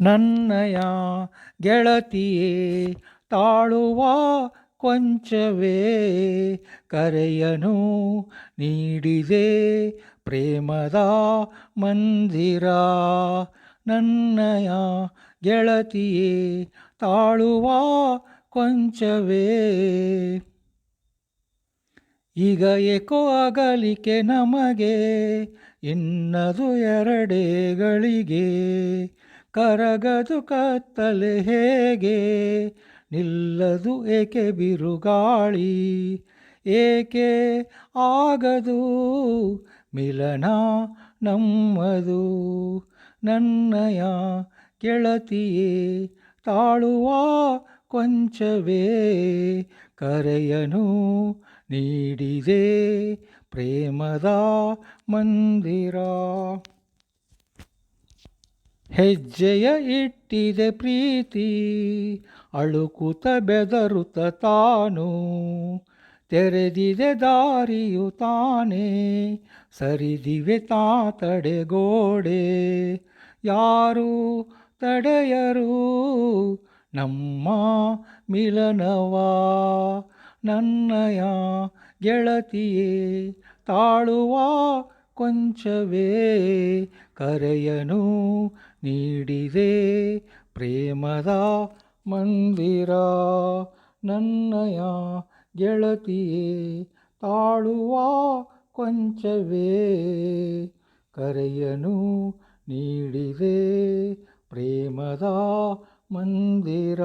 ನನ್ನಯ ಗೆಳತಿಯೇ, ತಾಳುವ ಕೊಂಚವೇ ಕರೆಯನು, ನೀಡಿದೆ ಪ್ರೇಮದ ಮಂದಿರ. ನನ್ನಯ ಗೆಳತಿಯೇ, ತಾಳುವ ಕೊಂಚವೇ. ಈಗ ಏಕೋ ಆಗಲಿಕೆ ನಮಗೆ, ಇನ್ನದು ಎರಡೇ ಗಳಿಗೆ. ಕರಗದು ಕತ್ತಲೆ ಹೇಗೆ? ನಿಲ್ಲದು ಏಕೆ ಬಿರುಗಾಳಿ? ಏಕೆ ಆಗದು? ಮಿಲನ ನಮ್ಮದು. ನನ್ನಯ ಕೆಳತಿಯೇ ತಾಳುವ ಕೊಂಚವೇ? ಕರೆಯನು ನೀಡಿದೆ ಪ್ರೇಮದ ಮಂದಿರ. ಹೆಜ್ಜೆಯ ಇಟ್ಟಿದೆ ಪ್ರೀತಿ ಅಳುಕುತ ಬೆದರುತ ತಾನು. ತೆರೆದಿದೆ ದಾರಿಯು ತಾನೇ, ಸರಿದಿವೆ ತಾ ತಡೆಗೋಡೆ. ಯಾರು ತಡೆಯರು? ನಮ್ಮ ಮಿಲನವಾ, ನನ್ನಯ ಗೆಳತಿಯೇ, ತಾಳುವ ಕೊಂಚವೇ, ಕರೆಯನು ನೀಡಿದೆ. ಪ್ರೇಮದ ಮಂದಿರ ನನ್ನಯ ಗೆಳತಿಯೇ ತಾಳುವ ಕೊಂಚವೇ ಕರೆಯನು ನೀಡಿದೆ. ಪ್ರೇಮದ ಮಂದಿರ